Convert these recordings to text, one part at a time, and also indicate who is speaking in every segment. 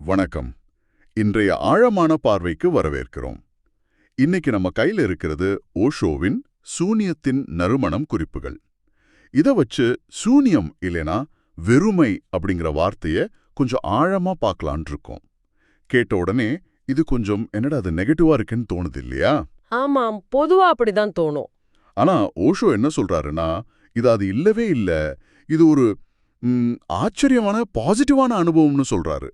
Speaker 1: வணக்கம். இன்றைய ஆழமான பார்வைக்கு வரவேற்கிறோம். இன்னைக்கு நம்ம கையில இருக்கிறது ஓஷோவின் சூனியத்தின் நறுமணம் குறிப்புகள். இத வச்சு சூனியம் இல்லைனா வெறுமை அப்படிங்கிற வார்த்தைய கொஞ்சம் ஆழமா பார்க்கலான் இருக்கோம். கேட்ட உடனே இது கொஞ்சம் என்னடா அது நெகட்டிவா இருக்குன்னு தோணுது இல்லையா?
Speaker 2: ஆமாம் பொதுவா அப்படிதான் தோணும்.
Speaker 1: ஆனா ஓஷோ என்ன சொல்றாருன்னா இது அது இல்லவே இல்ல. இது ஒரு ஆச்சரியமான பாசிட்டிவான அனுபவம்னு சொல்றாரு.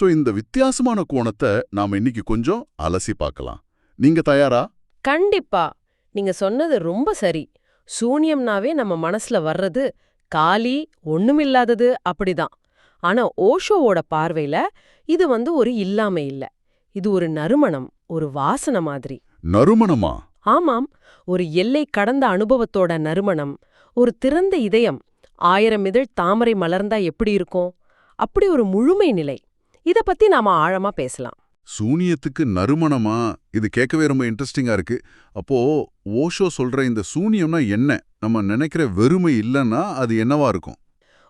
Speaker 1: சோ இந்த வித்தியாசமான கோணத்தை நாம இன்னைக்கு கொஞ்சம் அலசி பார்க்கலாம். நீங்க தயாரா?
Speaker 2: கண்டிப்பா. நீங்க சொன்னது ரொம்ப சரி. சூனியம்னாவே நம்ம மனசுல வர்றது காலி ஒண்ணுமில்லாதது அப்படிதான். ஆனா ஓஷோவோட பார்வையில இது வந்து ஒரு இல்லாமை இல்ல. இது ஒரு நறுமணம் ஒரு வாசனை மாதிரி.
Speaker 1: நறுமணமா?
Speaker 2: ஆமாம். ஒரு எல்லை கடந்த அனுபவத்தோட நறுமணம் ஒரு திறந்த இதயம். ஆயிரம் இதழ் தாமரை மலர்ந்தா எப்படி இருக்கும்? அப்படி ஒரு முழுமை நிலை. இத பத்தி நாம ஆழமா பேசலாம்.
Speaker 1: சூனியத்துக்கு நறுமணமா? இது கேட்கவே ரொம்ப இன்ட்ரெஸ்டிங்கா இருக்கு. அப்போ ஓஷோ சொல்ற இந்த சூனியம்னா என்ன? நம்ம நினைக்கிற வெறுமை இல்லைன்னா அது என்னவா இருக்கும்?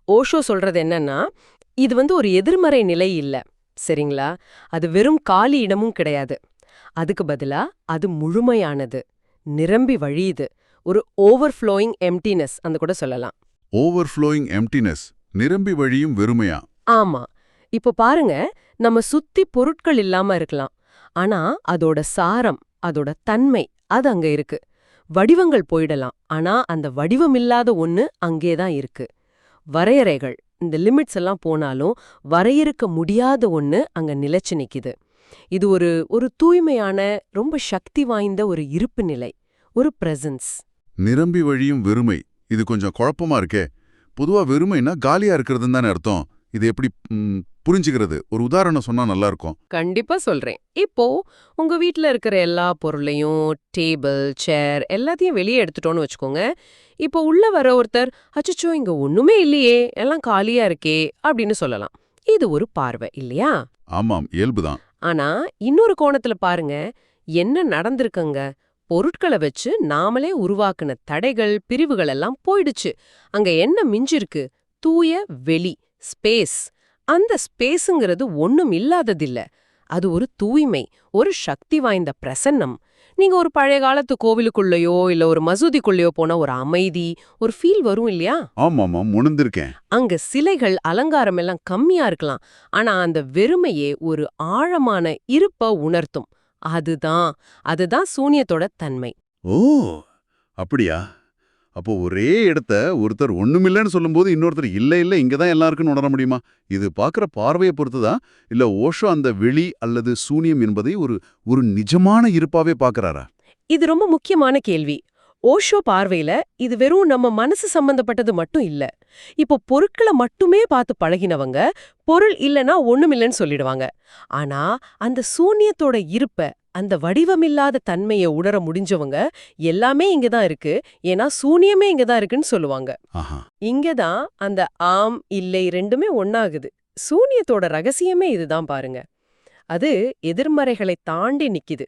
Speaker 2: ஓஷோ சொல்றது என்னன்னா இது வந்து ஒரு எதிர்மறை நிலை இல்ல. சரிங்களா? அது வெறும் காலி இடமும் கிடையாது. அதுக்கு பதிலா அது முழுமையானது. நிரம்பி வழியுது. ஒரு ஓவர்ஃப்ளோயிங் எம்டினஸ் அந்த கூட சொல்லலாம்.
Speaker 1: ஓவர்ஃப்ளோயிங் எம்டினஸ் நிரம்பி வழியும் வெறுமையா?
Speaker 2: ஆமா. இப்போ பாருங்க நம்ம சுத்தி பொருட்கள் இல்லாம இருக்கலாம். ஆனா அதோட சாரம் அதோட தன்மை அது அங்க இருக்கு. வடிவங்கள் போயிடலாம் ஆனா அந்த வடிவமில்லாத ஒண்ணு அங்கேதான் இருக்கு. வரையறைகள் இந்த லிமிட்ஸ் எல்லாம் போனாலும் வரையறுக்க முடியாத ஒண்ணு அங்க நிலைச்சு நிக்குது. இது ஒரு ஒரு தூய்மையான ரொம்ப சக்தி வாய்ந்த ஒரு இருப்பு நிலை ஒரு பிரசன்ஸ்
Speaker 1: நிரம்பி வழியும் வெறுமை இது கொஞ்சம் குழப்பமா இருக்கே. பொதுவா வெறுமைனா காலியா இருக்கிறதுன்னு தானே அர்த்தம். இது எப்படி புரிஞ்சுக்கிறது? ஒரு உதாரணம் சொன்னா நல்லா இருக்கும்
Speaker 2: கண்டிப்பா சொல்றேன். இப்போ உங்க வீட்ல இருக்கிற எல்லா பொருளையும் டேபிள் சேர் எல்லாத்தையும் வெளியே எடுத்துட்டோம்னு வச்சுக்கோங்க. இப்போ உள்ள வர ஒருத்தர் அச்சச்சோ இங்க ஒண்ணுமே இல்லையே எல்லாம் காலியா இருக்கே அப்படின்னு சொல்லலாம். இது ஒரு பார்வை இல்லையா?
Speaker 1: ஆமாம் இயல்புதான்
Speaker 2: ஆனா இன்னொரு கோணத்துல பாருங்க. என்ன நடந்திருக்குங்க? பொருட்களை வச்சு நாமளே உருவாக்குன தடைகள் பிரிவுகள் எல்லாம் போயிடுச்சு. அங்க என்ன மிஞ்சிருக்கு? தூய வெளி. ஸ்பேஸ் அந்த ஸ்பேஸுங்கிறது ஒண்ணும் இல்லாததில்ல. அது ஒரு தூய்மை ஒரு சக்தி வாய்ந்த பிரசன்னம். நீங்க ஒரு பழைய காலத்து கோவிலுக்குள்ளயோ இல்ல ஒரு மசூதிக்குள்ளயோ போன ஒரு அமைதி ஒரு ஃபீல் வரும் இல்லையா?
Speaker 1: ஆமாமாம் உணர்ந்திருக்கேன்.
Speaker 2: அங்க சிலைகள் அலங்காரம் எல்லாம் கம்மியா இருக்கலாம். ஆனா அந்த வெறுமையே ஒரு ஆழமான இருப்ப உணர்த்தும். அதுதான் அதுதான் சூனியத்தோட தன்மை.
Speaker 1: ஓ அப்படியா? அப்போ ஒரே இடத்த ஒருத்தர் ஒண்ணுமில்லைன்னு சொல்லும்போது இன்னொருத்தர் இல்ல இல்ல இங்கதான் தான் எல்லாம் இருக்குன்னு உணர முடியுமா? இது பார்க்குற பார்வையை பொறுத்துதான் இல்ல ஓஷோ அந்த வெளி அல்லது சூனியம் என்பதை ஒரு ஒரு நிஜமான இருப்பாவே பாக்குறாரா
Speaker 2: இது ரொம்ப முக்கியமான கேள்வி. ஓஷோ பார்வையில இது வெறும் நம்ம மனசு சம்பந்தப்பட்டது மட்டும் இல்ல. இப்போ பொருட்களை மட்டுமே பார்த்து பழகினவங்க பொருள் இல்லனா ஒண்ணுமில்லன்னு சொல்லிடுவாங்க. ஆனா அந்த சூனியத்தோட இருப்ப அந்த வடிவமில்லாத தன்மையை உணர முடிஞ்சவங்க எல்லாமே இங்கதான் இருக்கு. ஏன்னா சூனியமே இங்கதான் இருக்குன்னு சொல்லுவாங்க.
Speaker 1: ஆஹா.
Speaker 2: இங்கதான் அந்த ஆம் இல்லை ரெண்டுமே ஒண்ணாகுது. சூனியத்தோட ரகசியமே இதுதான் பாருங்க. அது எதிர்மறைகளை தாண்டி நிக்குது.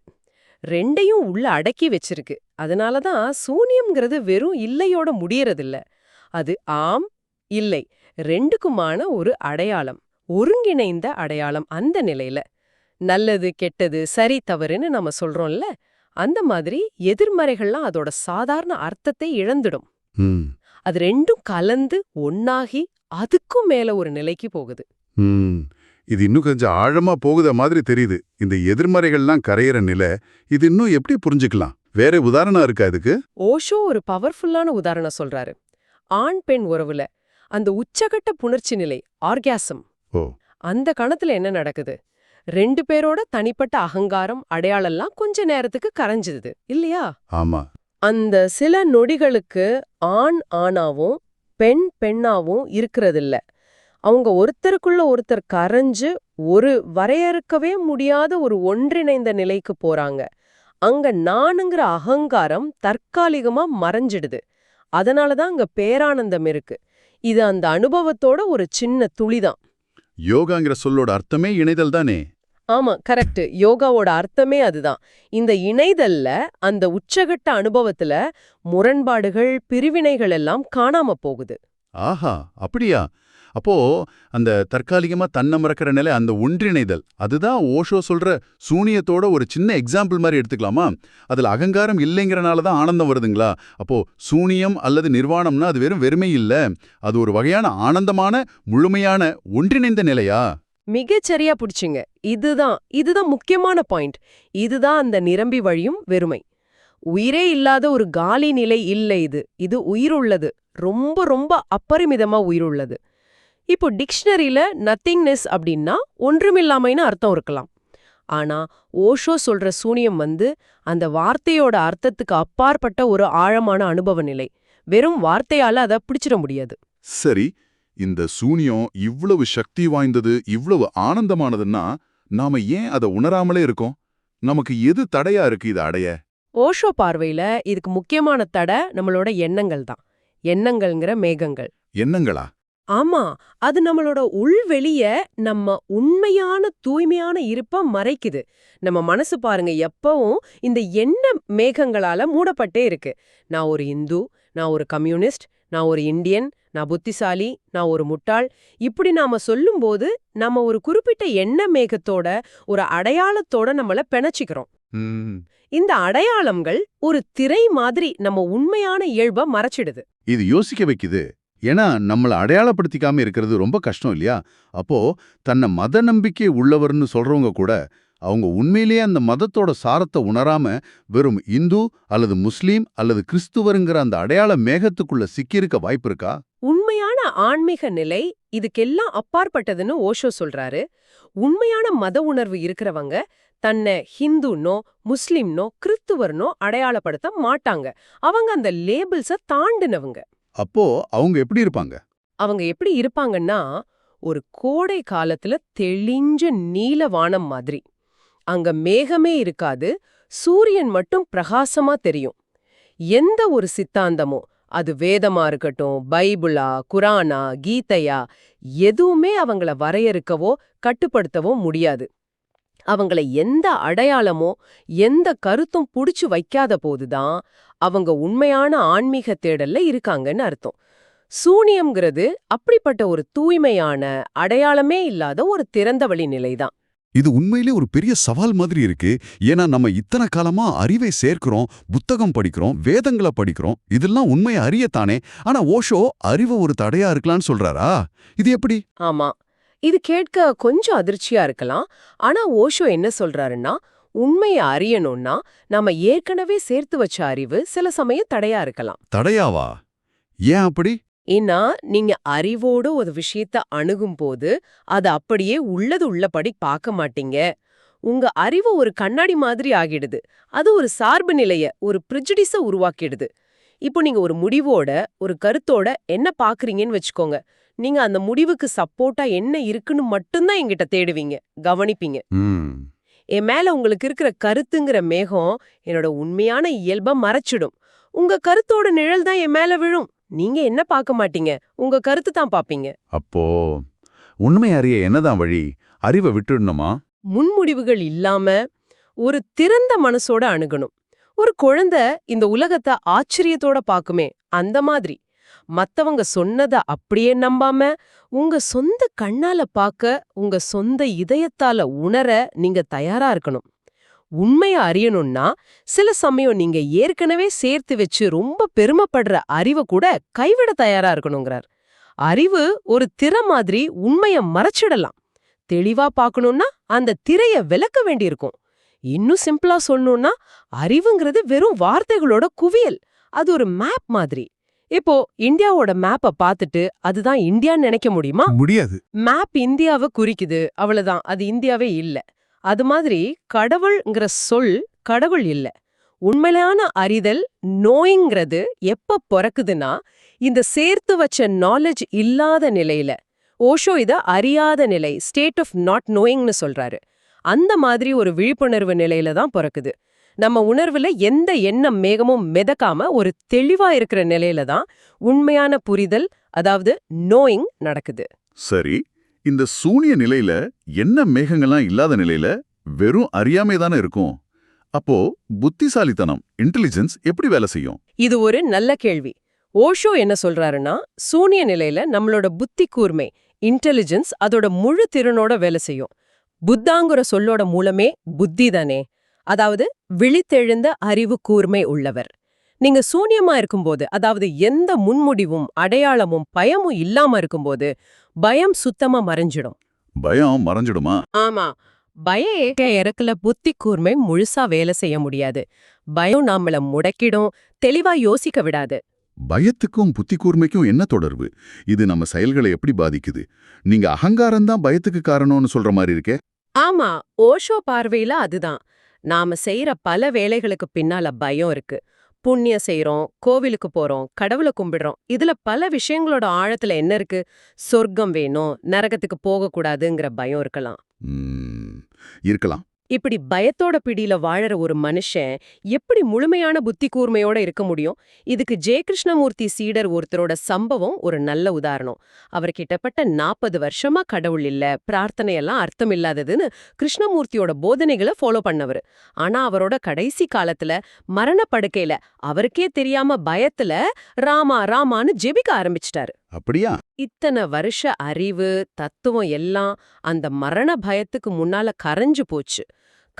Speaker 2: ரெண்டையும் உள்ள அடக்கி வச்சிருக்கு. அதனாலதான் சூனியம்ங்கிறது வெறும் இல்லையோட முடியறதில்ல. அது ஆம் இல்லை ரெண்டுக்குமான ஒரு அடையாளம். ஒருங்கிணைந்த அடையாளம் அந்த நிலையில. நல்லது கெட்டது சரி தவறுன்னு நம்ம சொல்றோம்ல அந்த மாதிரி எதிர்மறைகள்லாம் அதோட சாதாரண அர்த்தத்தை இழந்துடும். அது ரெண்டும் கலந்து ஒன்னாகி அதுக்கும் மேல ஒரு நிலைக்கு போகுது.
Speaker 1: இது இன்னும் கொஞ்சம் ஆழமா போகுத மாதிரி தெரியுது. இந்த எதிர்மறைகள்லாம் கரையிற நிலை இது இன்னும் எப்படி புரிஞ்சுக்கலாம்? வேற உதாரணம் இருக்கா இதுக்கு?
Speaker 2: ஓஷோ ஒரு பவர்ஃபுல்லான உதாரணம் சொல்றாரு. ஆண் பெண் உறவுல. அந்த உச்சகட்ட புணர்ச்சி நிலை ஆர்காசம்.
Speaker 1: ஓ.
Speaker 2: அந்த கணத்துல என்ன நடக்குது? ரெண்டு பேரோட தனிப்பட்ட அகங்காரம் அடையாளம்லாம் கொஞ்ச நேரத்துக்கு கரைஞ்சிடுது இல்லையா?
Speaker 1: ஆமா.
Speaker 2: அந்த சில நொடிகளுக்கு ஆண் ஆணாவும் பெண் பெண்ணாவும் இருக்கிறதில்ல. அவங்க ஒருத்தருக்குள்ள ஒருத்தர் கரைஞ்சு ஒரு வரையறுக்கவே முடியாத ஒரு ஒன்றிணைந்த நிலைக்கு போறாங்க. அங்க நானுங்கிற அகங்காரம் தற்காலிகமா மறைஞ்சிடுது. அதனால தான் அங்க பேரானந்தம் இருக்கு. இது அந்த அனுபவத்தோட ஒரு சின்ன துளிதான்.
Speaker 1: யோகாங்கிற சொல்லோட அர்த்தமே இணைதல் தானே?
Speaker 2: ஆமா கரெக்ட் யோகாவோட அர்த்தமே அதுதான். இந்த இணைதல்ல அந்த உச்சகட்ட அனுபவத்துல முரண்பாடுகள் பிரிவினைகள் எல்லாம் காணாம போகுது.
Speaker 1: ஆஹா அப்படியா? அப்போ அந்த தற்காலிகமா தன்னை மறக்கிற நிலை அந்த ஒன்றிணைதல் அதுதான் ஓஷோ சொல்ற சூனியத்தோட ஒரு சின்ன எக்ஸாம்பிள் மாதிரி எடுத்துக்கலாமா? அதுல அகங்காரம் இல்லைங்கிறனால தான் ஆனந்தம் வருதுங்களா? அப்போ சூனியம் அல்லது நிர்வாணம்னா அது வெறும் வெறுமை இல்ல. அது ஒரு வகையான ஆனந்தமான முழுமையான ஒன்றிணைந்த நிலையா?
Speaker 2: மிகச்சரியா புடிச்சிங்க. இதுதான் இதுதான் முக்கியமான பாயிண்ட். இதுதான் அந்த நிரம்பி வழியும் வெறுமை. உயிரே இல்லாத ஒரு காலி நிலை இல்லை இது. இது உயிருள்ளது. ரொம்ப ரொம்ப அப்பரிமிதமா உயிருள்ளது. இப்போ டிக்ஷனரியில நத்திங்னஸ் அப்படின்னா ஒன்றுமில்லாமைன்னு அர்த்தம் இருக்கலாம். ஆனா ஓஷோ சொல்ற சூனியம் வந்து அந்த வார்த்தையோட அர்த்தத்துக்கு அப்பாற்பட்ட ஒரு ஆழமான அனுபவ நிலை. வெறும் வார்த்தையால அதை பிடிச்சிட முடியாது.
Speaker 3: சரி இந்த சூனியம் இவ்வளவு சக்தி வாய்ந்தது இவ்வளவு ஆனந்தமானதுன்னா நாம ஏன் அதை உணராமலே இருக்கோம்? நமக்கு எது தடையா இருக்கு இதை அடைய?
Speaker 2: ஓஷோ பார்வையில இதுக்கு முக்கியமான தடை நம்மளோட எண்ணங்கள் தான். எண்ணங்கள்ங்கிற மேகங்கள்.
Speaker 3: எண்ணங்களா?
Speaker 2: ஆமா அது நம்மளோட உள்வெளிய நம்ம உண்மையான தூய்மையான இருப்ப மறைக்குது. நம்ம மனசு பாருங்க எப்பவும் இந்த எண்ண மேகங்களால மூடப்பட்டே இருக்கு. நான் ஒரு இந்து நான் ஒரு கம்யூனிஸ்ட் நான் ஒரு இந்தியன் நான் புத்திசாலி நான் ஒரு முட்டாள். இப்படி நாம சொல்லும்போது நம்ம ஒரு குறிப்பிட்ட எண்ண மேகத்தோட ஒரு அடையாளத்தோட நம்மள பிணைச்சிக்கிறோம். இந்த அடையாளங்கள் ஒரு திரை மாதிரி நம்ம உண்மையான இயல்ப மறைச்சிடுது.
Speaker 1: இது யோசிக்க வைக்குது. ஏன்னா நம்மள அடையாளப்படுத்திக்காம இருக்கிறது ரொம்ப கஷ்டம் இல்லையா? அப்போ தன்னை மத நம்பிக்கை உள்ளவர்னு சொல்றவங்க கூட அவங்க உண்மையிலேயே அந்த மதத்தோட சாரத்தை உணராம வெறும் இந்து அல்லது முஸ்லீம் அல்லது கிறிஸ்துவருங்கிற அந்த அடையாள மேகத்துக்குள்ள சிக்கியிருக்க வாய்ப்பு இருக்கா?
Speaker 2: உண்மையான ஆன்மீக நிலை இதுக்கெல்லாம் அப்பாற்பட்டதுன்னு ஓஷோ சொல்றாரு. உண்மையான மத உணர்வு இருக்கிறவங்க தன்னை ஹிந்துனோ முஸ்லிம்னோ கிறிஸ்துவர்னோ அடையாளப்படுத்த மாட்டாங்க. அவங்க அந்த லேபிள்ஸ தாண்டினவங்க.
Speaker 1: அப்போ அவங்க எப்படி இருப்பாங்க?
Speaker 2: அவங்க எப்படி இருப்பாங்கன்னா ஒரு கோடை காலத்துல தெளிஞ்ச நீல வானம் மாதிரி. அங்க மேகமே இருக்காது சூரியன் மட்டும் பிரகாசமா தெரியும். எந்த ஒரு சித்தாந்தமோ அது வேதமா இருக்கட்டும் பைபிளா குரானா கீதையா எதுவுமே அவங்கள வரையறுக்கவோ கட்டுப்படுத்தவோ முடியாது. அவங்கள எந்த அடையாளமோ எந்த கருத்தும் புடிச்சு வைக்காத போதுதான் அவங்க உண்மையான ஆன்மீக தேடல்ல இருக்காங்கன்னு அர்த்தம். சூனியம்ங்கிறது அப்படிப்பட்ட ஒரு தூய்மையான அடையாளமே இல்லாத ஒரு திறந்தவழி நிலைதான்.
Speaker 4: இது உண்மையிலே ஒரு பெரிய சவால் மாதிரி இருக்கு. ஏன்னா நம்ம இத்தனை காலமா அறிவை சேர்க்கிறோம் புத்தகம் படிக்கிறோம் வேதங்களை படிக்கிறோம். இதெல்லாம் உண்மையை அறியத்தானே. ஆனா ஓஷோ அறிவு ஒரு தடையா இருக்கலாம்னு சொல்றாரா? இது எப்படி?
Speaker 2: ஆமா. இது கேட்க கொஞ்சம் அதிர்ச்சியா இருக்கலாம். ஆனா ஓஷோ என்ன சொல்றாருன்னா உண்மையை அறியணும்னா நாம ஏற்கனவே சேர்த்து வச்ச அறிவு சில சமயம் தடையா இருக்கலாம்.
Speaker 4: தடையாவா? ஏன் அப்படி?
Speaker 2: ஏன்னா நீங்க அறிவோட ஒரு விஷயத்த அணுகும் போது அது அப்படியே உள்ளது உள்ளபடி பார்க்க மாட்டீங்க. உங்க அறிவு ஒரு கண்ணாடி மாதிரி ஆகிடுது. அது ஒரு சார்பு நிலைய ஒரு ப்ரிஜுடிஸ உருவாக்கிடுது. இப்போ நீங்க ஒரு முடிவோட ஒரு கருத்தோட என்ன பாக்குறீங்கன்னு வச்சுக்கோங்க. நீங்க அந்த முடிவுக்கு சப்போர்ட்டா என்ன இருக்குன்னு மட்டும்தான் என்கிட்ட தேடுவீங்க. கவனிப்பீங்க. என் மேல உங்களுக்கு இருக்கிற கருத்துங்கிற மேகம் என்னோட உண்மையான இயல்பை மறைச்சிடும். உங்க கருத்தோட நிழல் தான் என் மேல விழும். நீங்க என்ன பார்க்க மாட்டீங்க? உங்க கருத்து தான் பாப்பீங்க
Speaker 1: அப்போ உண்மை அறிய என்னதான் வழி? அறிவை விட்டுடணுமா?
Speaker 2: முன்முடிவுகள் இல்லாம ஒரு திறந்த மனசோட அணுகணும். ஒரு குழந்தை இந்த உலகத்தை ஆச்சரியத்தோட பாக்குமே அந்த மாதிரி. மத்தவங்க சொன்னத அப்படியே நம்பாம உங்க சொந்த கண்ணால பார்க்க உங்க சொந்த இதயத்தால உணர நீங்க தயாரா இருக்கணும். உண்மைய அறியணும்னா சில சமயம் நீங்க ஏற்கனவே சேர்த்து வச்சு ரொம்ப பெருமைப்படுற அறிவை கூட கைவிட தயாரா இருக்கணுங்கிறார். அறிவு ஒரு திரை மாதிரி உண்மைய மறைச்சிடலாம். தெளிவா பார்க்கணும்னா அந்த திரைய விளக்க வேண்டியிருக்கும். இன்னும் சிம்பிளா சொல்லணும்னா அறிவுங்கிறது வெறும் வார்த்தைகளோட குவியல். அது ஒரு மேப் மாதிரி. இப்போ இந்தியாவோட மேப்பை பார்த்துட்டு அதுதான் இந்தியான்னு நினைக்க முடியுமா?
Speaker 4: முடியாது.
Speaker 2: மேப் இந்தியாவை குறிக்குது அவ்வளவுதான். அது இந்தியாவே இல்ல. அது மாதிரி கடவுள்ங்கிற சொல் கடவுள் இல்ல. உண்மையான அறிதல் நோய்ங்கிறது எப்ப பிறக்குதுன்னா இந்த சேர்த்து வச்ச நாலேஜ் இல்லாத நிலையில. ஓஷோ இத அறியாத நிலை ஸ்டேட் ஆஃப் நாட் நோயிங்னு சொல்றாரு. அந்த மாதிரி ஒரு விழிப்புணர்வு நிலையில தான் பிறக்குது. நம்ம உணர்வுல எந்த எண்ணம் மேகமும் மிதக்காம ஒரு தெளிவா இருக்கிற நிலையில தான் உண்மையான புரிதல் அதாவது நோயிங் நடக்குது.
Speaker 3: சரி. இந்த சூனிய நிலையில என்ன மேகங்கள்லாம் இல்லாத நிலையில வெறும் அறியாமை தானே இருக்கும்? அப்போ புத்திசாலித்தனம் இன்டெலிஜென்ஸ் எப்படி வேலை செய்யும்?
Speaker 2: இது ஒரு நல்ல கேள்வி. ஓஷோ என்ன சொல்றாருன்னா சூனிய நிலையில நம்மளோட புத்தி கூர்மை இன்டெலிஜென்ஸ் அதோட முழு திறனோட வேலை செய்யும். புத்தாங்குற சொல்லோட மூலமே புத்தி தானே. அதாவது விழித்தெழுந்த அறிவு கூர்மை உள்ளவர். நீங்க சூனியமா இருக்கும்போது அதாவது எந்த முன்முடிவும் அடையாளமும் பயமும் இல்லாம இருக்கும்போது பயம் சுத்தமா மறைஞ்சிடும்.
Speaker 3: பயம் மறைஞ்சிடுமா?
Speaker 2: ஆமா. பய இறக்குல புத்தி கூர்மை முழுசா வேலை செய்ய முடியாது. பயம் நம்மள முடக்கிடும் தெளிவா யோசிக்க விடாது.
Speaker 3: பயத்துக்கும் புத்தி கூர்மைக்கும் என்ன தொடர்பு? இது நம்ம செயல்களை எப்படி பாதிக்குது? நீங்க அகங்காரம் தான் பயத்துக்கு காரணம்னு சொல்ற மாதிரி இருக்கே.
Speaker 2: ஆமா. ஓஷோ பார்வையில அதுதான். நாம செய்யற பல வேலைகளுக்கு பின்னால பயம் இருக்கு. புண்ணியம் செய்கிறோம் கோவிலுக்கு போறோம் கடவுளை கும்பிடுறோம். இதுல பல விஷயங்களோட ஆழத்துல என்ன இருக்கு? சொர்க்கம் வேணும் நரகத்துக்கு போகக்கூடாதுங்கிற பயம் இருக்கலாம்.
Speaker 3: இருக்கலாம்.
Speaker 2: இப்படி பயத்தோட பிடியில வாழற ஒரு மனுஷன் எப்படி முழுமையான புத்தி கூர்மையோட இருக்க முடியும்? இதுக்கு ஜெய கிருஷ்ணமூர்த்தி சீடர் ஒருத்தரோட சம்பவம் ஒரு நல்ல உதாரணம். அவர் கிட்டத்தட்ட நாற்பது வருஷமா கடவுள் இல்ல பிரார்த்தனையெல்லாம் அர்த்தம் இல்லாததுன்னு கிருஷ்ணமூர்த்தியோட போதனைகளை ஃபாலோ பண்ணவர். ஆனா அவரோட கடைசி காலத்துல மரண படுக்கையில அவருக்கே தெரியாம பயத்துல ராமா ராமான்னு ஜெபிக்க ஆரம்பிச்சிட்டாரு.
Speaker 3: அப்படியா?
Speaker 2: இத்தனை வருஷ அறிவு தத்துவம் எல்லாம் அந்த மரண பயத்துக்கு முன்னால கரைஞ்சு போச்சு.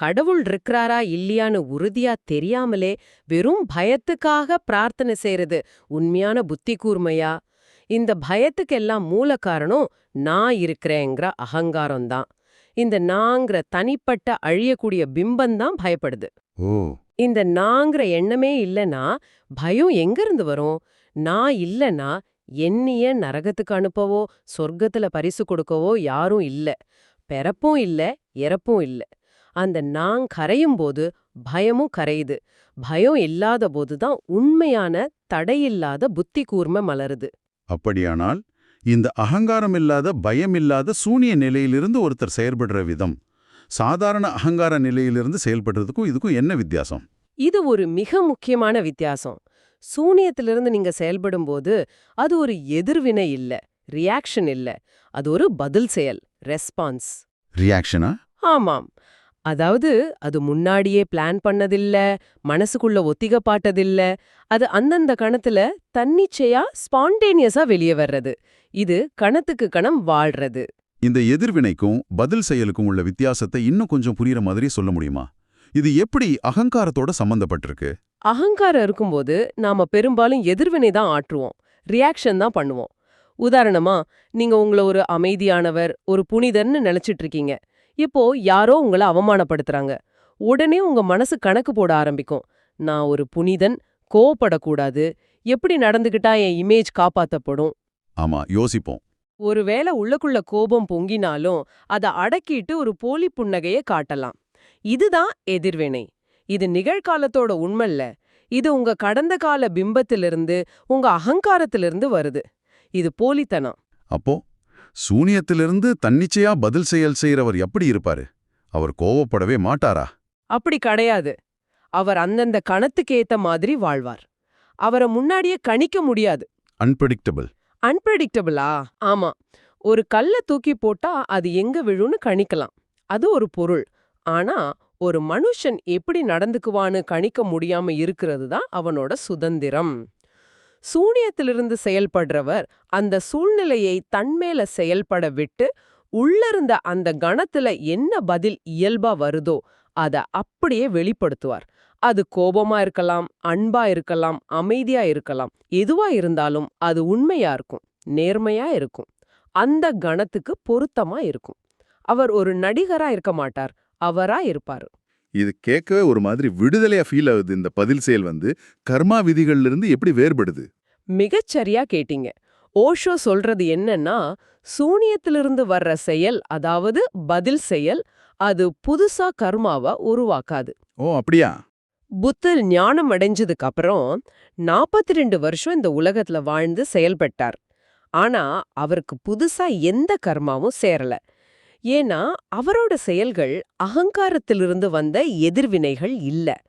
Speaker 2: கடவுள் இருக்கிறாரா இல்லையான்னு உறுதியா தெரியாமலே வெறும் பயத்துக்காக பிரார்த்தனை செய்யறது உண்மையான புத்தி கூர்மையா? இந்த பயத்துக்கெல்லாம் மூல காரணம் நான் இருக்கிறேங்கிற அகங்காரம்தான். இந்த நாங்கிற தனிப்பட்ட அழியக்கூடிய பிம்பம்தான் பயப்படுது. இந்த நாங்கிற எண்ணமே இல்லனா பயம் எங்கிருந்து வரும்? நான் இல்லனா எண்ணிய நரகத்துக்கு அனுப்பவோ சொர்க்கத்துல பரிசு கொடுக்கவோ யாரும் இல்ல. பிறப்பும் இல்ல இறப்பும் இல்ல. அந்த நான் கரையும் போது பயமும் கரையுது. பயம் இல்லாத போதுதான் உண்மையான தடையில்லாத புத்தி கூர்மை மலருது.
Speaker 1: அப்படியானால் இந்த அகங்காரம் இல்லாத பயம் இல்லாத சூனிய நிலையிலிருந்து ஒருத்தர் செயல்படுற விதம் சாதாரண அகங்கார நிலையிலிருந்து செயல்படுறதுக்கும் இதுக்கும் என்ன வித்தியாசம்?
Speaker 2: இது ஒரு மிக முக்கியமான வித்தியாசம். சூனியத்திலிருந்து நீங்க செயல்படும்போது அது ஒரு எதிர்வினை இல்ல ரியாக்ஷன் இல்ல அது ஒரு பதில் செயல் ரெஸ்பான்ஸ்
Speaker 1: ரியாக்ஷனா
Speaker 2: ஆமாம். அதாவது அது முன்னாடியே பிளான் பண்ணதில்ல மனசுக்குள்ள ஒத்திக பாட்டதில்ல அது அந்தந்த கணத்துல தன்னிச்சையா ஸ்பான்டேனியஸா வெளியே வர்றது. இது கணத்துக்கு கணம் வாழ்றது.
Speaker 1: இந்த எதிர்வினைக்கும் பதில் செயலுக்கும் உள்ள வித்தியாசத்தை இன்னும் கொஞ்சம் புரியுற மாதிரி சொல்ல முடியுமா? இது எப்படி அகங்காரத்தோட சம்பந்தப்பட்டிருக்கு?
Speaker 2: அகங்காரம் இருக்கும்போது நாம பெரும்பாலும் எதிர்வினை தான் ஆற்றுவோம் ரியாக்ஷன் தான் பண்ணுவோம். உதாரணமா நீங்க உங்கள ஒரு அமைதியானவர் ஒரு புனிதர்னு நினைச்சிட்டு இருக்கீங்க இப்போ யாரோ உங்கள அவமானப்படுத்துறாங்க. உடனே உங்க மனசு கணக்கு போட ஆரம்பிக்கும். நான் ஒரு புனிதன் கோவப்படக்கூடாது. எப்படி நடந்துக்கிட்டா என் இமேஜ் காப்பாத்தப்படும்?
Speaker 1: ஆமா யோசிப்போம்.
Speaker 2: ஒருவேளை உள்ளுக்குள்ள கோபம் பொங்கினாலும் அதை அடக்கிட்டு ஒரு போலி புன்னகைய காட்டலாம். இதுதான் எதிர்வினை. இது நிகழ்காலத்தோட உண்மைல்ல. இது உங்க கடந்த கால பிம்பத்திலிருந்து உங்க அகங்காரத்திலிருந்து வருது. இது போலித்தனம்.
Speaker 1: அப்போ? சூனியத்திலிருந்து தன்னிச்சையா பதில் செயல் செய்யறவர் எப்படி இருப்பாரு? அவர் கோவப்படவே மாட்டாரா?
Speaker 2: அப்படி கிடையாது. அவர் அந்தந்த கணத்துக்கு ஏத்த மாதிரி வாழ்வார். அவரை முன்னாடியே கணிக்க முடியாது.
Speaker 1: அன்பிரடிக்டபிள்
Speaker 2: அன்பிரடிக்டபிளா ஆமா. ஒரு கல்ல தூக்கி போட்டா அது எங்க விழுன்னு கணிக்கலாம். அது ஒரு பொருள். ஆனா ஒரு மனுஷன் எப்படி நடந்துக்குவான்னு கணிக்க முடியாம இருக்கிறது தான் அவனோட சுதந்திரம். சூனியத்திலிருந்து செயல்படுறவர் அந்த சூழ்நிலையை தன்மேல செயல்பட விட்டு உள்ளிருந்த அந்த கணத்துல என்ன பதில் இயல்பா வருதோ அத அப்படியே வெளிப்படுத்துவார். அது கோபமா இருக்கலாம் அன்பா இருக்கலாம் அமைதியா இருக்கலாம். எதுவா இருந்தாலும் அது உண்மையா இருக்கும் நேர்மையா இருக்கும். அந்த கணத்துக்கு பொருத்தமா இருக்கும். அவர் ஒரு நடிகரா இருக்க மாட்டார் அவரா இருப்பாரு.
Speaker 3: இது கேட்கவே ஒரு மாதிரி விடுதலையா ஃபீல் ஆகுது. இந்த பதில் செயல் வந்து கர்மா விதிகள்ல இருந்து எப்படி வேறுபடுது?
Speaker 2: மிகச்சரியா கேட்டீங்க. ஓஷோ சொல்றது என்னன்னா சூனியத்திலிருந்து வர்ற செயல் அதாவது பதில் செயல் அது புதுசா கர்மாவை உருவாக்காது.
Speaker 1: ஓ அப்படியா?
Speaker 2: புத்தர் ஞானம் அடைஞ்சதுக்கு அப்புறம் நாற்பத்தி ரெண்டு வருஷம் இந்த உலகத்துல வாழ்ந்து செயல்பட்டார். ஆனா அவருக்கு புதுசா எந்த கர்மாவும் சேரல. ஏன்னா அவரோட செயல்கள் அகங்காரத்திலிருந்து வந்த எதிர்வினைகள் இல்ல.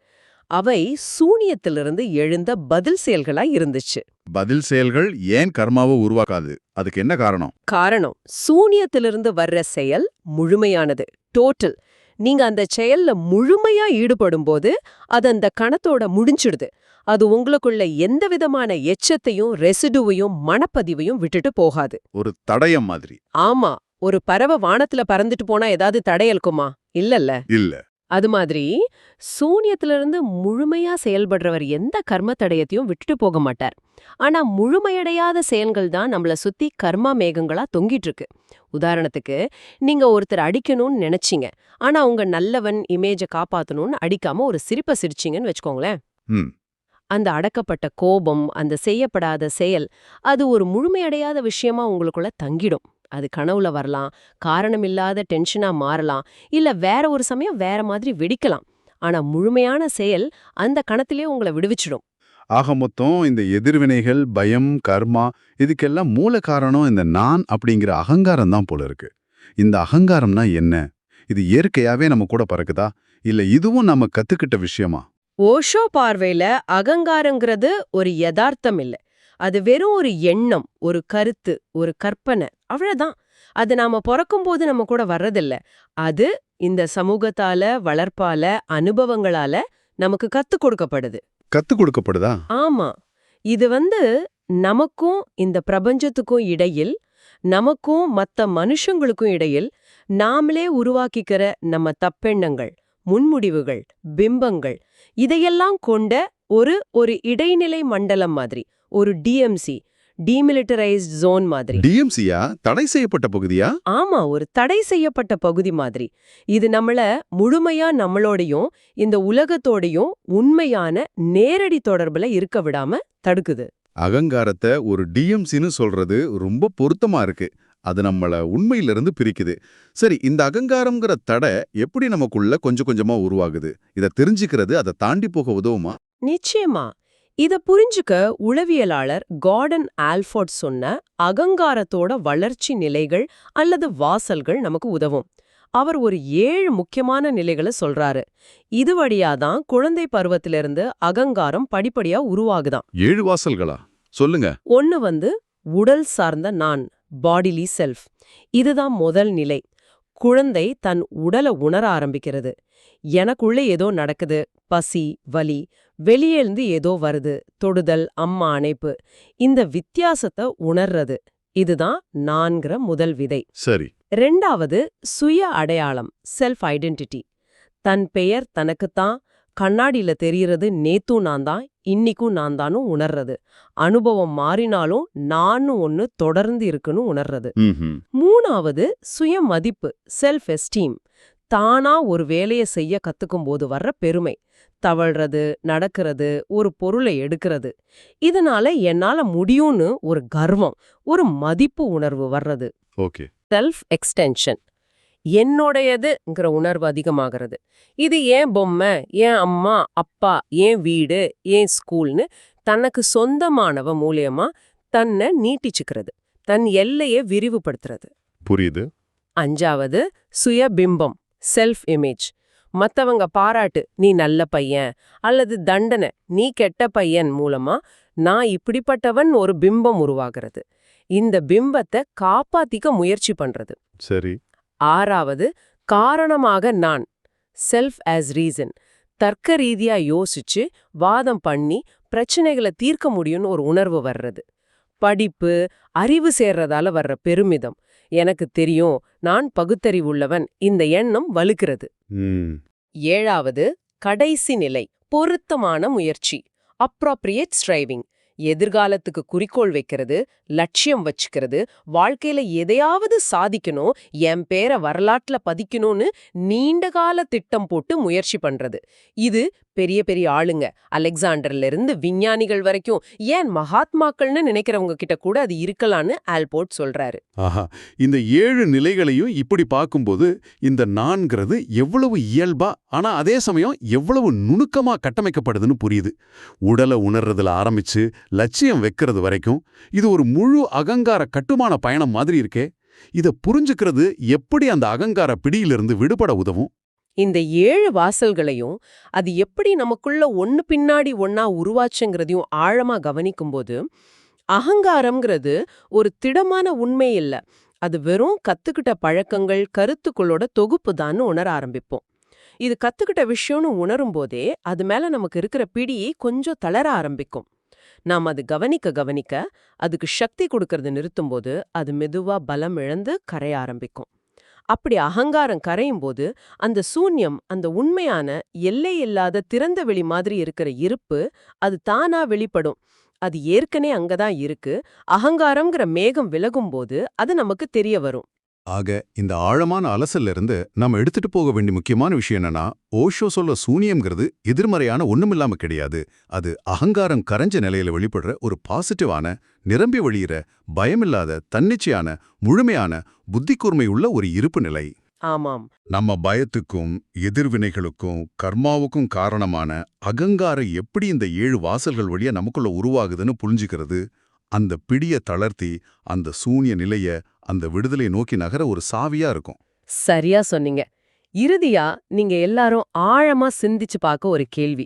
Speaker 2: அவை சூனியத்திலிருந்து எழுந்த பதில் செயல்களா இருந்துச்சு.
Speaker 1: பதில் செயல்கள் ஏன் கர்மாவை உருவாக்காது? அதுக்கு என்ன காரணம்?
Speaker 2: காரணம் சூனியத்திலிருந்து வர்ற செயல் முழுமையானது. டோட்டல் நீங்க அந்த செயல்ல முழுமையா ஈடுபடும்போது அது அந்த கணத்தோட முடிஞ்சிடுது. அது உங்களுக்குள்ள எந்த விதமான எச்சத்தையும் ரெசிடுவையும் மனப்பதிவையும் விட்டுட்டு போகாது.
Speaker 1: ஒரு தடயம் மாதிரி.
Speaker 2: ஆமா. ஒரு பறவை வானத்துல பறந்துட்டு போனா ஏதாவது தடையல்குமா இல்லல்ல.
Speaker 1: இல்ல.
Speaker 2: அது மாதிரி சூன்யத்திலிருந்து முழுமையா செயல்படுறவர் எந்த கர்ம தடயத்தையும் விட்டுட்டு போக மாட்டார். ஆனா முழுமையடையாத செயல்கள் தான் நம்மள சுத்தி கர்மா மேகங்களா தொங்கிட்டு இருக்கு. உதாரணத்துக்கு நீங்க ஒருத்தர் அடிக்கணும்னு நினைச்சீங்க. ஆனா உங்க நல்லவன் இமேஜை காப்பாத்தணும்னு அடிக்காம ஒரு சிரிப்பை சிரிச்சீங்கன்னு வச்சுக்கோங்களேன். அந்த அடக்கப்பட்ட கோபம் அந்த செய்யப்படாத செயல் அது ஒரு முழுமையடையாத விஷயமா உங்களுக்குள்ள தங்கிடும். அது கனவுல வரலாம் காரணமில்லாத டென்ஷனா மாறலாம் இல்ல வேற ஒரு சமயம் வேற மாதிரி வெடிக்கலாம். ஆனா முழுமையான செயல் அந்த கணத்திலே உங்களை விடுவிச்சிடும்.
Speaker 1: ஆக மொத்தம் இந்த எதிர்வினைகள் பயம் கர்மா இதுக்கெல்லாம் மூல காரணம் இந்த நான் அப்படிங்கிற அகங்காரம் தான் போல இருக்கு. இந்த அகங்காரம்னா என்ன? இது இயற்கையாவே நம்ம கூட பறக்குதா? இல்ல இதுவும் நம்ம கத்துக்கிட்ட விஷயமா?
Speaker 2: ஓஷோ பார்வையில அகங்காரங்கிறது ஒரு யதார்த்தம் இல்ல. அது வெறும் ஒரு எண்ணம் ஒரு கருத்து ஒரு கற்பனை. அவ்வளவுதான். அது நாம பிறக்கும்போது நம்ம கூட வர்றதில்ல. அது இந்த சமூகத்தால வளர்ப்பால அனுபவங்களால நமக்கு கத்துக் கொடுக்கப்படுது.
Speaker 1: கத்து கொடுக்கப்படுதா?
Speaker 2: ஆமா. இது வந்து நமக்கும் இந்த பிரபஞ்சத்துக்கும் இடையில் நமக்கும் மத்த மனுஷங்களுக்கும் இடையில் நாமளே உருவாக்கிக்கிற நம்ம தப்பெண்ணங்கள் முன்முடிவுகள் பிம்பங்கள் இதையெல்லாம் கொண்ட ஒரு ஒரு இடைநிலை மண்டலம் மாதிரி ஒரு டிஎம்சி டீமிலிட்டரைஸ்ட் ஜோன் மாதிரி.
Speaker 1: டிஎம்சியா தடை செய்யப்பட்ட பகுதியா?
Speaker 2: ஆமா ஒரு தடை செய்யப்பட்ட பகுதி மாதிரி. இது நம்மள முழுமையா நம்மளோடையும் இந்த உலகத்தோடையும் உண்மையான நேரடி தொடர்புல இருக்க விடாம தடுக்குது.
Speaker 1: அகங்காரத்தை ஒரு டிஎம்சின்னு சொல்றது ரொம்ப பொருத்தமா இருக்கு. அது நம்மள உண்மையிலிருந்து பிரிக்குது. சரி இந்த அகங்காரம்ங்கிற தடை எப்படி நமக்குள்ள கொஞ்சம் கொஞ்சமா உருவாகுது? இதை தெரிஞ்சுக்கிறது அதை தாண்டி போக உதவுமா?
Speaker 2: நிச்சயமா. இத புரிஞ்சுக்க உளவியலாளர் கார்டன் ஆல்ஃபோர்ட் சொன்ன அகங்காரத்தோட வளர்ச்சி நிலைகள் அல்லது வாசல்கள் நமக்கு உதவும். அவர் ஒரு ஏழு முக்கியமான நிலைகளை சொல்றாரு. இது வழியாதான் குழந்தை பருவத்திலிருந்து அகங்காரம் படிப்படியா உருவாகுதாம்
Speaker 1: ஏழு வாசல்களா? சொல்லுங்க.
Speaker 2: ஒன்னு வந்து உடல் சார்ந்த நான் பாடிலி செல்ஃப் இதுதான் முதல் நிலை. குழந்தை தன் உடலை உணர ஆரம்பிக்கிறது. எனக்குள்ளே ஏதோ நடக்குது. பசி வலி வெளியேந்து ஏதோ வருது தொடுதல் அம்மா அணைப்பு. இந்த வித்தியாசத்தை உணர்றது. இதுதான் நான்கிற முதல் விதை.
Speaker 1: சரி.
Speaker 2: ரெண்டாவது சுய அடையாளம் செல்ஃப் ஐடென்டிட்டி தன் பெயர் தனக்குத்தான் கண்ணாடியில தெரியறது நேத்தும் நான் தான் இன்னிக்கும் நான் தானும் உணர்றது. அனுபவம் மாறினாலும் நானும் ஒன்னு தொடர்ந்து இருக்குன்னு உணர்றது. மூணாவது சுய மதிப்பு செல்ஃப் எஸ்டீம் தானா ஒரு வேலையை செய்ய கத்துக்கும் போது வர்ற பெருமை. தவழ்றது நடக்கிறது ஒரு பொருளை எடுக்கிறது. இதனால என்னால முடியும்னு ஒரு கர்வம் ஒரு மதிப்பு உணர்வு வர்றது.
Speaker 1: ஓகே.
Speaker 2: செல்ஃப் எக்ஸ்டென்ஷன் என்னுடையதுங்கிற உணர்வு அதிகமாகிறது. இது ஏன் பொம்மை ஏன் அம்மா அப்பா ஏன் வீடு ஏன் ஸ்கூல்னு தனக்கு சொந்தமானவ மூலியமா தன்னை நீட்டிச்சுக்கிறது. தன் எல்லையை விரிவுபடுத்துறது.
Speaker 1: புரியுது.
Speaker 2: அஞ்சாவது சுயபிம்பம் செல்ஃப் இமேஜ் மத்தவங்க பாராட்டு நீ நல்ல பையன் அல்லது தண்டனை நீ கெட்ட பையன் மூலமா நான் இப்படிப்பட்டவன் ஒரு பிம்பம் உருவாகிறது. இந்த பிம்பத்தை காப்பாத்திக்க முயற்சி பண்றது.
Speaker 1: சரி.
Speaker 2: ஆறாவது காரணமாக நான் செல்ஃப் ஆஸ் ரீசன் தர்க்க ரீதியா யோசிச்சு வாதம் பண்ணி பிரச்சனைகளை தீர்க்க முடியும்னு ஒரு உணர்வு வர்றது. படிப்பு அறிவு சேர்றதால வர்ற பெருமிதம். எனக்கு தெரியும் நான் பகுத்தறிவுள்ளவன். இந்த எண்ணம் வலுக்கிறது. ஏழாவது கடைசி நிலை பொருத்தமான முயற்சி அப்ராப்ரியேட் ஸ்ட்ரைவிங் எதிர்காலத்துக்கு குறிக்கோள் வைக்கிறது லட்சியம் வச்சுக்கிறது. வாழ்க்கையில எதையாவது சாதிக்கணும் என் பேரை வரலாற்றுல பதிக்கணும்னு நீண்டகால திட்டம் போட்டு முயற்சி பண்றது. இது பெரிய பெரிய ஆளுங்க. அலெக்சாண்டர்ல இருந்து விஞ்ஞானிகள் வரைக்கும் ஏன் மகாத்மாக்கள்னு நினைக்கிறவங்க கிட்ட கூட அது இருக்கலான்னு ஆல்போர்ட் சொல்றாரு.
Speaker 4: ஆஹா இந்த ஏழு நிலைகளையும் இப்படி பார்க்கும்போது இந்த நான்கிறது எவ்வளவு இயல்பா ஆனா அதே சமயம் எவ்வளவு நுணுக்கமா கட்டமைக்கப்படுதுன்னு புரியுது. உடலை உணர்றதுல ஆரம்பிச்சு லட்சியம் வைக்கிறது வரைக்கும் இது ஒரு முழு அகங்கார கட்டுமான பயணம் மாதிரி இருக்கே. இத புரிஞ்சுக்கிறது எப்படி அந்த அகங்கார பிடியிலிருந்து விடுபட உதவும்?
Speaker 2: இந்த ஏழு வாசல்களையும் அது எப்படி நமக்குள்ள ஒன்னு பின்னாடி ஒன்னா உருவாச்சுங்கிறதையும் ஆழமா கவனிக்கும்போது அகங்காரம்ங்கிறது ஒரு திடமான உண்மை இல்ல. அது வெறும் கத்துக்கிட்ட பழக்கங்கள் கருத்துக்களோட தொகுப்பு தான்னு உணர ஆரம்பிப்போம். இது கத்துக்கிட்ட விஷயம்னு உணரும் போதே அது மேல நமக்கு இருக்கிற பிடியை கொஞ்சம் தளர ஆரம்பிக்கும். நாம் அது கவனிக்க கவனிக்க அதுக்கு சக்தி கொடுக்கறது நிறுத்தும்போது அது மெதுவா பலம் இழந்து கரைய ஆரம்பிக்கும். அப்படி அகங்காரம் கரையும் போது அந்த சூன்யம் அந்த உண்மையான எல்லை இல்லாத திறந்த வெளி மாதிரி இருக்கிற இருப்பு அது தானா வெளிப்படும். அது ஏற்கனவே அங்கதான் இருக்கு. அகங்காரம்ங்கிற மேகம் விலகும் போது அது நமக்கு தெரிய வரும்.
Speaker 1: ஆக இந்த ஆழமான அலசல்ல இருந்து நம்ம எடுத்துட்டு போக வேண்டிய முக்கியமான விஷயம் என்னன்னா ஓஷோ சொல்ல சூனியம்ங்கிறது எதிர்மறையான ஒண்ணுமில்லாம கிடையாது. அது அகங்காரம் கரைஞ்ச நிலையில வெளிப்படுற ஒரு பாசிட்டிவான நிரம்பி வழியிற பயமில்லாத தன்னிச்சையான முழுமையான புத்தி கூர்மை உள்ள ஒரு இருப்பு நிலை.
Speaker 2: ஆமாம்.
Speaker 1: நம்ம பயத்துக்கும் எதிர்வினைகளுக்கும் கர்மாவுக்கும் காரணமான அகங்காரம் எப்படி இந்த ஏழு வாசல்கள் வழியா நமக்குள்ள உருவாகுதுன்னு புரிஞ்சுக்கிறது அந்த பிடிய தளர்த்தி அந்த சூன்ய நிலைய அந்த விடுதலை நோக்கி நகர ஒரு சாவியா இருக்கும்.
Speaker 2: சரியா சொன்னீங்க. இறுதியா நீங்க எல்லாரும் ஆழமா சிந்திச்சு பார்க்க ஒரு கேள்வி.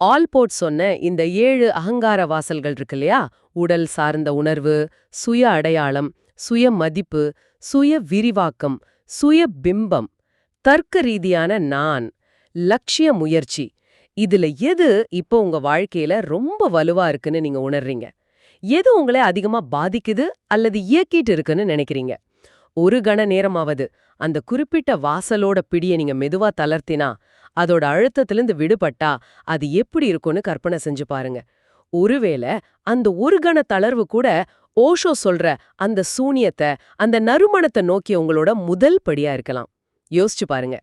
Speaker 2: ஆல்போர்ட் சொன்ன இந்த ஏழு அகங்கார வாசல்கள் இருக்கு இல்லையா? உடல் சார்ந்த உணர்வு சுய அடையாளம் சுய மதிப்பு சுய விரிவாக்கம் சுய பிம்பம் தர்க்க ரீதியான நான் லட்சிய முயற்சி. இதுல எது இப்போ உங்க வாழ்க்கையில ரொம்ப வலுவா இருக்குன்னு நீங்க உணர்றீங்க? எது உங்களை அதிகமா பாதிக்குது அல்லது இயக்கிட்டு இருக்குன்னு நினைக்கிறீங்க? ஒரு கண நேரமாவது அந்த குறிப்பிட்ட வாசலோட பிடிய நீங்க மெதுவா தளர்த்தினா அதோட அழுத்தத்திலிருந்து விடுபட்டா அது எப்படி இருக்கும்னு கற்பனை செஞ்சு பாருங்க. ஒருவேளை அந்த ஒரு கண தளர்வு கூட ஓஷோ சொல்ற அந்த சூனியத்தை அந்த நறுமணத்தை நோக்கி உங்களோட முதல் படியா இருக்கலாம். யோசிச்சு பாருங்க.